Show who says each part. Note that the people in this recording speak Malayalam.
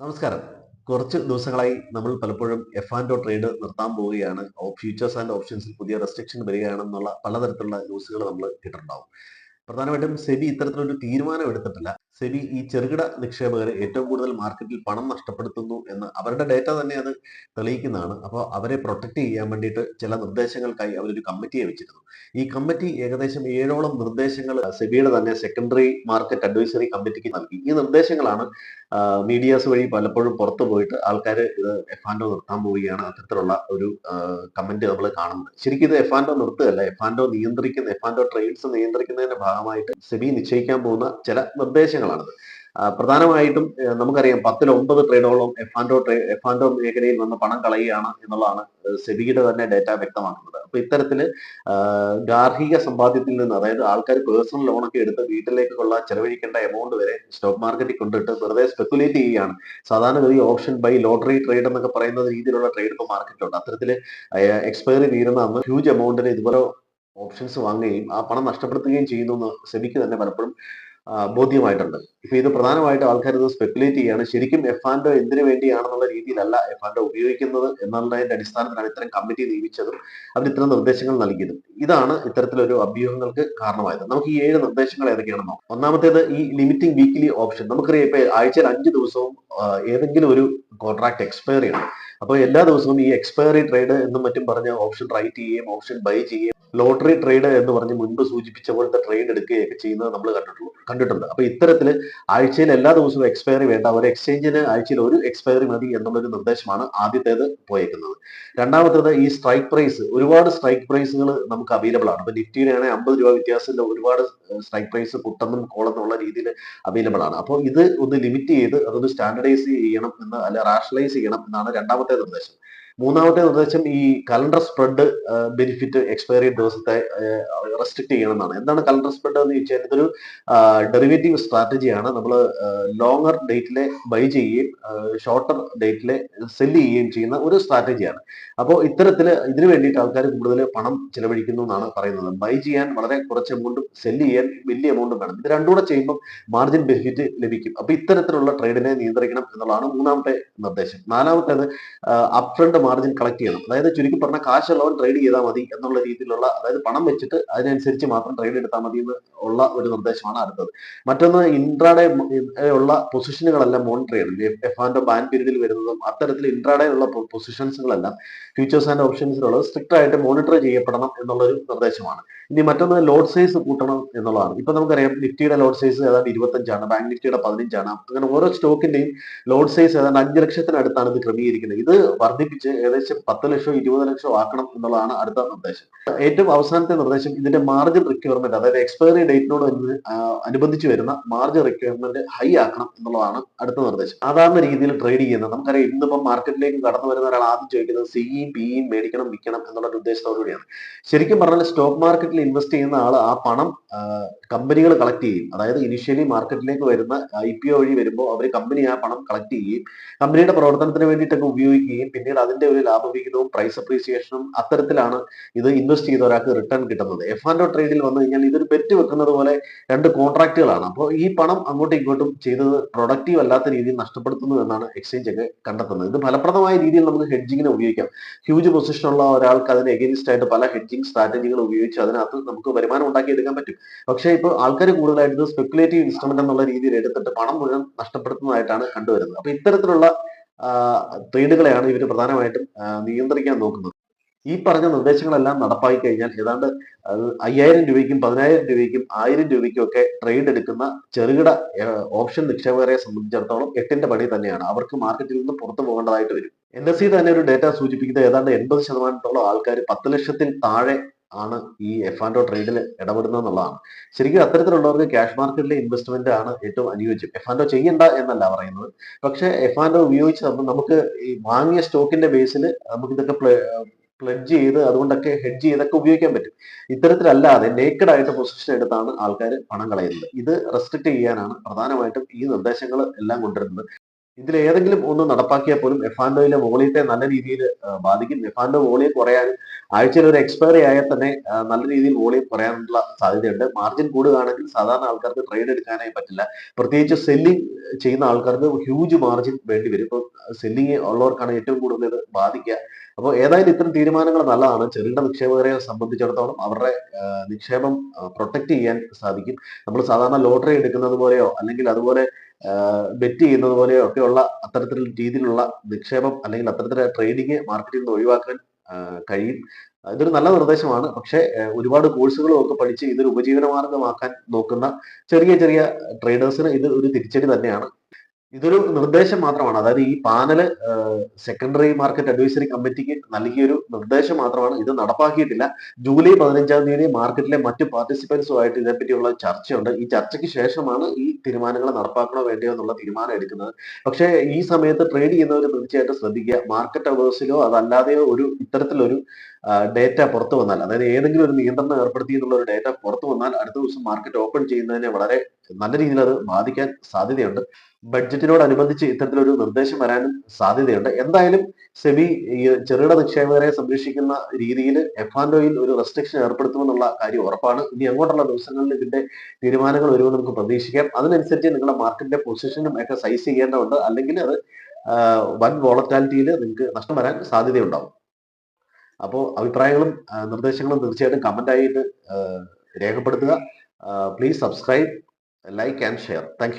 Speaker 1: നമസ്കാരം. കുറച്ച് ദിവസങ്ങളായി നമ്മൾ പലപ്പോഴും എഫ് ആൻഡ് ട്രേഡ് നിർത്താൻ പോവുകയാണ്. ഫ്യൂച്ചേഴ്സ് ആൻഡ് ഓപ്ഷൻസിൽ പുതിയ റെസ്ട്രിക്ഷൻ വരികയാണെന്നുള്ള പലതരത്തിലുള്ള ന്യൂസുകൾ നമ്മൾ കേട്ടിട്ടുണ്ടാവും. പ്രധാനമായിട്ടും സെബി ഇത്തരത്തിലൊരു തീരുമാനം എടുത്തിട്ടില്ല. സെബി ഈ ചെറുകിട നിക്ഷേപകരെ ഏറ്റവും കൂടുതൽ മാർക്കറ്റിൽ പണം നഷ്ടപ്പെടുത്തുന്നു എന്ന് അവരുടെ ഡേറ്റ തന്നെ അത് തെളിയിക്കുന്നതാണ്. അപ്പോൾ അവരെ പ്രൊട്ടക്ട് ചെയ്യാൻ വേണ്ടിയിട്ട് ചില നിർദ്ദേശങ്ങൾക്കായി അവരൊരു കമ്മിറ്റിയെ വെച്ചിരുന്നു. ഈ കമ്മിറ്റി ഏകദേശം ഏഴോളം നിർദ്ദേശങ്ങൾ സെബിയുടെ തന്നെ സെക്കൻഡറി മാർക്കറ്റ് അഡ്വൈസറി കമ്മിറ്റിക്ക് നൽകി. ഈ നിർദ്ദേശങ്ങളാണ് മീഡിയാസ് വഴി പലപ്പോഴും പുറത്തു പോയിട്ട് ആൾക്കാർ ഇത് എഫാൻഡോ നിർത്താൻ പോവുകയാണ് അത്തരത്തിലുള്ള ഒരു കമന്റ് നമ്മൾ കാണുന്നത്. ശരിക്കും ഇത് എഫാൻഡോ നിർത്തുകയല്ല. എഫാൻഡോ നിയന്ത്രിക്കുന്ന എഫാൻഡോ ട്രേഡ്സ് നിയന്ത്രിക്കുന്നതിന്റെ ഭാഗമായിട്ട് സെബി നിശ്ചയിക്കാൻ പോകുന്ന ചില നിർദ്ദേശങ്ങളാണിത്. പ്രധാനമായിട്ടും നമുക്കറിയാം പത്തിൽ ഒമ്പത് ട്രേഡോളം എഫാൻഡോ ട്രേ എഫാൻഡോ മേഖലയിൽ വന്ന് പണം കളയുകയാണ് എന്നുള്ളതാണ് സെബിയുടെ തന്നെ ഡേറ്റ വ്യക്തമാക്കുന്നത്. അപ്പൊ ഇത്തരത്തിൽ ഗാർഹിക സമ്പാദ്യത്തിൽ നിന്ന് അതായത് ആൾക്കാർ പേഴ്സണൽ ലോണൊക്കെ എടുത്ത് വീട്ടിലേക്കുള്ള ചെലവഴിക്കേണ്ട എമൗണ്ട് വരെ സ്റ്റോക്ക് മാർക്കറ്റിൽ കൊണ്ടിട്ട് വെറുതെ സ്പെക്കുലേറ്റ് ചെയ്യുകയാണ്. സാധാരണഗതി ഓപ്ഷൻ ബൈ ലോട്ടറി ട്രേഡ് എന്നൊക്കെ പറയുന്ന രീതിയിലുള്ള ട്രേഡ് ഇപ്പോൾ മാർക്കറ്റിലുണ്ട്. അത്തരത്തിൽ എക്സ്പയറി തീരുന്ന അന്ന് ഹ്യൂജ് എമൗണ്ടിന് ഇതുപോലെ ഓപ്ഷൻസ് വാങ്ങുകയും ആ പണം നഷ്ടപ്പെടുത്തുകയും ചെയ്യുന്നു എന്ന് സെബിക്ക് തന്നെ പലപ്പോഴും ബോധ്യമായിട്ടുണ്ട്. ഇപ്പൊ ഇത് പ്രധാനമായിട്ട് ആൾക്കാർ ഇത് സ്പെക്കുലേറ്റ് ചെയ്യാണ്. ശരിക്കും എഫാൻഡോ എന്തിനു വേണ്ടിയാണെന്നുള്ള രീതിയിലല്ല എഫാൻഡോ ഉപയോഗിക്കുന്നത് എന്നുള്ളതിന്റെ അടിസ്ഥാനത്തിലാണ് ഇത്തരം കമ്മിറ്റി നിയമിച്ചതും അവർ ഇത്തരം നിർദ്ദേശങ്ങൾ നൽകിയതും. ഇതാണ് ഇത്തരത്തിലൊരു അഭ്യൂഹങ്ങൾക്ക് കാരണമായത്. നമുക്ക് ഈ ഏഴ് നിർദ്ദേശങ്ങൾ ഏതൊക്കെയാണെന്നോ ഒന്നാമത്തേത് ഈ ലിമിറ്റിംഗ് വീക്കിലി ഓപ്ഷൻ നമുക്കറിയാം ഇപ്പൊ ആഴ്ചയിൽ അഞ്ച് ദിവസവും ഏതെങ്കിലും ഒരു കോൺട്രാക്ട് എക്സ്പയർ ചെയ്യണം. അപ്പോൾ എല്ലാ ദിവസവും ഈ എക്സ്പയറി ട്രേഡ് എന്നും മറ്റും പറഞ്ഞ ഓപ്ഷൻ റൈറ്റ് ചെയ്യുകയും ഓപ്ഷൻ ബൈ ചെയ്യുകയും ലോട്ടറി ട്രേഡ് എന്ന് പറഞ്ഞ് മുൻപ് സൂചിപ്പിച്ച പോലത്തെ ട്രേഡ് എടുക്കുകയൊക്കെ ചെയ്യുന്നത് നമ്മൾ കണ്ടിട്ടുള്ളൂ കണ്ടിട്ടുണ്ട്. അപ്പൊ ഇത്തരത്തിൽ ആഴ്ചയിൽ എല്ലാ ദിവസവും എക്സ്പയറി വേണ്ട ഒരു എക്സ്ചേഞ്ചിന് ആഴ്ചയിൽ ഒരു എക്സ്പയറി മതി എന്നുള്ളൊരു നിർദ്ദേശമാണ് ആദ്യത്തേത് പോയേക്കുന്നത്. രണ്ടാമത്തേത് ഈ സ്ട്രൈക്ക് പ്രൈസ് ഒരുപാട് സ്ട്രൈക്ക് പ്രൈസുകൾ നമുക്ക് അവൈലബിൾ ആണ്. ഇപ്പൊ നിഫ്റ്റിയുടെ ആണെങ്കിൽ അമ്പത് രൂപ വ്യത്യാസത്തിൽ ഒരുപാട് സ്ട്രൈക്ക് പ്രൈസ് പുട്ടെന്നും കോളെന്നുള്ള രീതിയിൽ അവൈലബിൾ ആണ്. അപ്പോൾ ഇത് ഒന്ന് ലിമിറ്റ് ചെയ്ത് അതൊന്ന് സ്റ്റാൻഡർഡൈസ് ചെയ്യണം എന്ന് അല്ലെ റാഷണലൈസ് ചെയ്യണം എന്നാണ് രണ്ടാമത്തെ നിർദ്ദേശം. മൂന്നാമത്തെ നിർദ്ദേശം ഈ കലണ്ടർ സ്പ്രെഡ് ബെനിഫിറ്റ് എക്സ്പയറി ദിവസത്തെ റെസ്ട്രിക്ട് ചെയ്യണമെന്നാണ്. എന്താണ് കലണ്ടർ സ്പ്രെഡ് എന്ന് ചോദിച്ചാൽ ഇതൊരു ഡെറിവേറ്റീവ് സ്ട്രാറ്റജിയാണ് നമ്മൾ ലോങ്ങർ ഡേറ്റിലെ ബൈ ചെയ്യുകയും ഷോർട്ടർ ഡേറ്റിലെ സെല്ല് ചെയ്യുകയും ചെയ്യുന്ന ഒരു സ്ട്രാറ്റജിയാണ് അപ്പോൾ ഇത്തരത്തിൽ ഇതിനു വേണ്ടിയിട്ട് ആൾക്കാർ കൂടുതൽ പണം ചെലവഴിക്കുന്നു എന്നാണ് പറയുന്നത്. ബൈ ചെയ്യാൻ വളരെ കുറച്ച് എമൗണ്ടും സെല്ല് ചെയ്യാൻ വലിയ എമൗണ്ടും വേണം. ഇത് രണ്ടും കൂടെ ചെയ്യുമ്പോൾ മാർജിൻ ബെനിഫിറ്റ് ലഭിക്കും. അപ്പൊ ഇത്തരത്തിലുള്ള ട്രേഡിനെ നിയന്ത്രിക്കണം എന്നുള്ളതാണ് മൂന്നാമത്തെ നിർദ്ദേശം. നാലാമത്തേത് അപ് ഫ്രണ്ട് മാർജിൻ കളക്ട് ചെയ്യണം. അതായത് ചുരുക്കി പറഞ്ഞ കാശുള്ളവൻ ട്രേഡ് ചെയ്താൽ മതി എന്നുള്ള രീതിയിലുള്ള അതായത് പണം വെച്ചിട്ട് അതിനനുസരിച്ച് മാത്രം ട്രേഡ് എടുത്താൽ മതി എന്ന് ഉള്ള ഒരു നിർദ്ദേശമാണ് അടുത്തത്. മറ്റൊന്ന് ഇൻട്രാഡേ ഉള്ള പൊസിഷനുകളെല്ലാം മോണിറ്റർ ചെയ്യണം. എഫ് ആൻഡ് ബാൻ പീരീഡിൽ വരുന്നതും അത്തരത്തിൽ ഇൻട്രാഡേ ഉള്ള പൊസിഷൻസുകളെല്ലാം ഫ്യൂച്ചേഴ്സ് ആൻഡ് ഓപ്ഷൻസിലുള്ളത് സ്ട്രിക്റ്റ് ആയിട്ട് മോണിറ്റർ ചെയ്യപ്പെടണം എന്നുള്ളൊരു നിർദ്ദേശമാണ്. ഇനി മറ്റൊന്ന് ലോഡ് സൈസ് കൂട്ടണം എന്നുള്ളതാണ്. ഇപ്പൊ നമുക്കറിയാം നിഫ്റ്റിയുടെ ലോഡ് സൈസ് ഏതാണ്ട് ഇരുപത്തഞ്ചാണ് ബാങ്ക് നിഫ്റ്റിയുടെ പതിനഞ്ചാണ്. അങ്ങനെ ഓരോ സ്റ്റോക്കിന്റെയും ലോഡ് സൈസ് ഏതാണ്ട് അഞ്ച് ലക്ഷത്തിനടുത്താണ് ഇത് ക്രമീകരിക്കുന്നത്. ഇത് വർദ്ധിപ്പിച്ച് ഏകദേശം പത്ത് ലക്ഷം ഇരുപത് ലക്ഷം ആക്കണം എന്നുള്ളതാണ് അടുത്ത നിർദ്ദേശം. ഏറ്റവും അവസാനത്തെ നിർദ്ദേശം ഇതിന്റെ മാർജിൻ റിക്വയർമെന്റ് അതായത് എക്സ്പയറി ഡേറ്റിനോട് അനുബന്ധിച്ച് വരുന്ന മാർജിൻ റിക്വയർമെന്റ് ഹൈ ആക്കണം എന്നുള്ളതാണ് അടുത്ത നിർദ്ദേശം. സാധാരണ രീതിയിൽ ട്രേഡ് ചെയ്യുന്നത് നമുക്കറിയാം ഇന്നിപ്പം മാർക്കറ്റിലേക്ക് കടന്നു വരുന്ന ഒരാൾ ആദ്യം ചോദിക്കുന്നത് സിഇയും പിഇയും മേടിക്കണം വിൽക്കണം എന്നുള്ള ഒരു ഉദ്ദേശത്തോടുകൂടിയാണ് ശരിക്കും പറഞ്ഞാൽ സ്റ്റോക്ക് മാർക്കറ്റിൽ ഇൻവെസ്റ്റ് ചെയ്യുന്ന ആൾ ആ പണം കമ്പനികൾ കളക്ട് ചെയ്യും. അതായത് ഇനിഷ്യലി മാർക്കറ്റിലേക്ക് വരുന്ന ഐ പി ഒ വഴി വരുമ്പോൾ അവർ കമ്പനി ആ പണം കളക്ട് ചെയ്യുകയും കമ്പനിയുടെ പ്രവർത്തനത്തിന് വേണ്ടിയിട്ടൊക്കെ ഉപയോഗിക്കുകയും പിന്നീട് അതിന്റെ ഒരു ലാഭവിഹിതവും പ്രൈസ് അപ്രീസിയേഷനും അത്തരത്തിലാണ് ഇത് ഇൻവെസ്റ്റ് ചെയ്ത ഒരാൾക്ക് റിട്ടേൺ കിട്ടുന്നത്. എഫ് ആൻഡ് ട്രേഡിൽ വന്നു കഴിഞ്ഞാൽ ഇതൊരു ബെറ്റ് വെക്കുന്നത് പോലെ രണ്ട് കോൺട്രാക്റ്റുകളാണ് അപ്പോൾ ഈ പണം അങ്ങോട്ടും ഇങ്ങോട്ടും ചെയ്തത് പ്രൊഡക്റ്റീവ് അല്ലാത്ത രീതിയിൽ നഷ്ടപ്പെടുത്തുന്നു എന്നാണ് എക്സ്ചേഞ്ച് ഒക്കെ കണ്ടെത്തുന്നത്. ഇത് ഫലപ്രദമായ രീതിയിൽ നമുക്ക് ഹെഡ്ജിങ്ങിനെ ഉപയോഗിക്കാം. ഹ്യൂജ് പൊസിഷൻ പൊസിഷനുള്ള ഒരാൾക്ക് അതിന് എഗെയിൻസ്റ്റ് ആയിട്ട് പല ഹെഡ്ജിങ് സ്ട്രാറ്റജികൾ ഉപയോഗിച്ച് അതിനകത്ത് നമുക്ക് വരുമാനം ഉണ്ടാക്കിയെടുക്കാൻ പറ്റും. പക്ഷേ ഇപ്പോൾ ആൾക്കാർ കൂടുതലായിട്ട് സ്പെക്കുലേറ്റീവ് ഇൻസ്ട്രുമെന്റ് എന്നുള്ള രീതിയിൽ എടുത്തിട്ട് പണം മുഴുവൻ നഷ്ടപ്പെടുത്തുന്നതായിട്ടാണ് കണ്ടുവരുന്നത്. അപ്പൊ ഇത്തരത്തിലുള്ള ട്രേഡുകളെയാണ് ഇവർ പ്രധാനമായിട്ടും നിയന്ത്രിക്കാൻ നോക്കുന്നത്. ഈ പറഞ്ഞ നിർദ്ദേശങ്ങളെല്ലാം നടപ്പാക്കി കഴിഞ്ഞാൽ ഏതാണ്ട് അയ്യായിരം രൂപയ്ക്കും പതിനായിരം രൂപയ്ക്കും ആയിരം രൂപയ്ക്കും ഒക്കെ ട്രേഡ് എടുക്കുന്ന ചെറുകിട ഓപ്ഷൻ നിക്ഷേപകരെ സംബന്ധിച്ചിടത്തോളം എട്ടിന്റെ പണി തന്നെയാണ്. അവർക്ക് മാർക്കറ്റിൽ നിന്ന് പുറത്തു പോകേണ്ടതായിട്ട് വരും. എൻ എസ് സി തന്നെ ഒരു ഡേറ്റ സൂചിപ്പിക്കുന്നത് ഏതാണ്ട് എൺപത് ശതമാനത്തോളം ആൾക്കാർ പത്ത് ലക്ഷത്തിൽ താഴെ ആണ് ഈ എഫ് ആൻഡ് ട്രേഡിൽ ഇടപെടുന്നത് എന്നുള്ളതാണ്. ശരിക്കും അത്തരത്തിലുള്ളവർക്ക് ക്യാഷ് മാർക്കറ്റിലെ ഇൻവെസ്റ്റ്മെന്റ് ആണ് ഏറ്റവും അനുയോജ്യം. എഫ് ആൻഡ് ചെയ്യണ്ട എന്നല്ല പറയുന്നത്. പക്ഷേ എഫ് ആൻഡ് ഉപയോഗിച്ച് നമ്മൾ നമുക്ക് ഈ വാങ്ങിയ സ്റ്റോക്കിന്റെ ബേസിൽ നമുക്ക് ഇതൊക്കെ പ്ലഡ്ജ് ചെയ്ത് അതുകൊണ്ടൊക്കെ ഹെഡ്ജ് ചെയ്തൊക്കെ ഉപയോഗിക്കാൻ പറ്റും. ഇത്തരത്തിലല്ലാതെ നേക്കഡ് ആയിട്ട് പൊസിഷൻ എടുത്താണ് ആൾക്കാർ പണം കളയുന്നത്. ഇത് റെസ്ട്രിക്ട് ചെയ്യാനാണ് പ്രധാനമായിട്ടും ഈ നിർദ്ദേശങ്ങൾ എല്ലാം കൊണ്ടുവരുന്നത്. ഇതിൽ ഏതെങ്കിലും ഒന്ന് നടപ്പാക്കിയാൽ പോലും എഫാൻഡോയിലെ വോളിയത്തെ നല്ല രീതിയിൽ ബാധിക്കും. എഫാൻഡോ വോളിയം കുറയാൻ ആഴ്ചയിൽ ഒരു എക്സ്പയറി ആയാൽ തന്നെ നല്ല രീതിയിൽ വോളിയം കുറയാനുള്ള സാധ്യതയുണ്ട്. മാർജിൻ കൂടുകയാണെങ്കിൽ സാധാരണ ആൾക്കാർക്ക് ട്രേഡ് എടുക്കാനായി പറ്റില്ല. പ്രത്യേകിച്ച് സെല്ലിംഗ് ചെയ്യുന്ന ആൾക്കാർക്ക് ഹ്യൂജ് മാർജിൻ വേണ്ടി വരും. ഇപ്പോൾ സെല്ലിംഗ് ഉള്ളവർക്കാണ് ഏറ്റവും കൂടുതൽ ഇത് ബാധിക്കുക. അപ്പോൾ ഏതായാലും ഇത്തരം തീരുമാനങ്ങൾ നല്ലതാണ്. ചെറുകിട നിക്ഷേപകരെ സംബന്ധിച്ചിടത്തോളം അവരുടെ നിക്ഷേപം പ്രൊട്ടക്ട് ചെയ്യാൻ സാധിക്കും. നമ്മൾ സാധാരണ ലോട്ടറി എടുക്കുന്നത് പോലെയോ അല്ലെങ്കിൽ അതുപോലെ ബെറ്റ് ചെയ്യുന്നത് പോലെയോ ഒക്കെയുള്ള അത്തരത്തിലുള്ള രീതിയിലുള്ള നിക്ഷേപം അല്ലെങ്കിൽ അത്തരത്തിലുള്ള ട്രേഡിങ് മാർക്കറ്റിൽ നിന്ന് ഒഴിവാക്കാൻ കഴിയും. ഇതൊരു നല്ല നിർദ്ദേശമാണ്. പക്ഷേ ഒരുപാട് കോഴ്സുകളും ഒക്കെ പഠിച്ച് ഇതൊരു ഉപജീവന മാർഗമാക്കാൻ നോക്കുന്ന ചെറിയ ചെറിയ ട്രേഡേഴ്സിന് ഇത് ഒരു തിരിച്ചടി തന്നെയാണ്. ഇതൊരു നിർദ്ദേശം മാത്രമാണ്. അതായത് ഈ പാനൽ സെക്കൻഡറി മാർക്കറ്റ് അഡ്വൈസറി കമ്മിറ്റിക്ക് നൽകിയൊരു നിർദ്ദേശം മാത്രമാണ്. ഇത് നടപ്പാക്കിയിട്ടില്ല. ജൂലൈ പതിനഞ്ചാം തീയതി മാർക്കറ്റിലെ മറ്റ് പാർട്ടിസിപ്പൻസുമായിട്ട് ഇതേപ്പറ്റിയുള്ള ചർച്ചയുണ്ട്. ഈ ചർച്ചയ്ക്ക് ശേഷമാണ് ഈ തീരുമാനങ്ങൾ നടപ്പാക്കണോ വേണ്ടയോ എന്നുള്ള തീരുമാനം എടുക്കുന്നത്. പക്ഷേ ഈ സമയത്ത് ട്രേഡ് ചെയ്യുന്നവർ തീർച്ചയായിട്ടും ശ്രദ്ധിക്കുക. മാർക്കറ്റ് അവേഴ്സിലോ അതല്ലാതെയോ ഒരു ഇത്തരത്തിലൊരു ഡേറ്റ പുറത്തു വന്നാൽ അതായത് ഏതെങ്കിലും ഒരു നിയന്ത്രണം ഏർപ്പെടുത്തി എന്നുള്ള ഒരു ഡേറ്റ പുറത്തു വന്നാൽ അടുത്ത ദിവസം മാർക്കറ്റ് ഓപ്പൺ ചെയ്യുന്നതിനെ വളരെ നല്ല രീതിയിൽ അത് ബാധിക്കാൻ സാധ്യതയുണ്ട്. ബഡ്ജറ്റിനോടനുബന്ധിച്ച് ഇത്തരത്തിലൊരു നിർദ്ദേശം വരാനും സാധ്യതയുണ്ട്. എന്തായാലും സെബി ഈ ചെറുകിട നിക്ഷേപകരെ സംരക്ഷിക്കുന്ന രീതിയിൽ എഫാൻഡോയിൽ ഒരു റെസ്ട്രിക്ഷൻ ഏർപ്പെടുത്തുമെന്നുള്ള കാര്യം ഉറപ്പാണ്. ഇനി അങ്ങോട്ടുള്ള ദിവസങ്ങളിൽ ഇതിന്റെ തീരുമാനങ്ങൾ വരുമെന്ന് നമുക്ക് പ്രതീക്ഷിക്കാം. അതിനനുസരിച്ച് നിങ്ങളുടെ മാർക്കറ്റിന്റെ പൊസിഷനും ഒക്കെ സൈസ് ചെയ്യേണ്ടതുണ്ട്. അല്ലെങ്കിൽ അത് വൻ വോളറ്റാലിറ്റിയിൽ നിങ്ങൾക്ക് നഷ്ടം വരാൻ സാധ്യതയുണ്ടാവും. അപ്പോൾ അഭിപ്രായങ്ങളും നിർദ്ദേശങ്ങളും തീർച്ചയായിട്ടും കമന്റ് ആയിട്ട് രേഖപ്പെടുത്തുക. Please subscribe like and share thank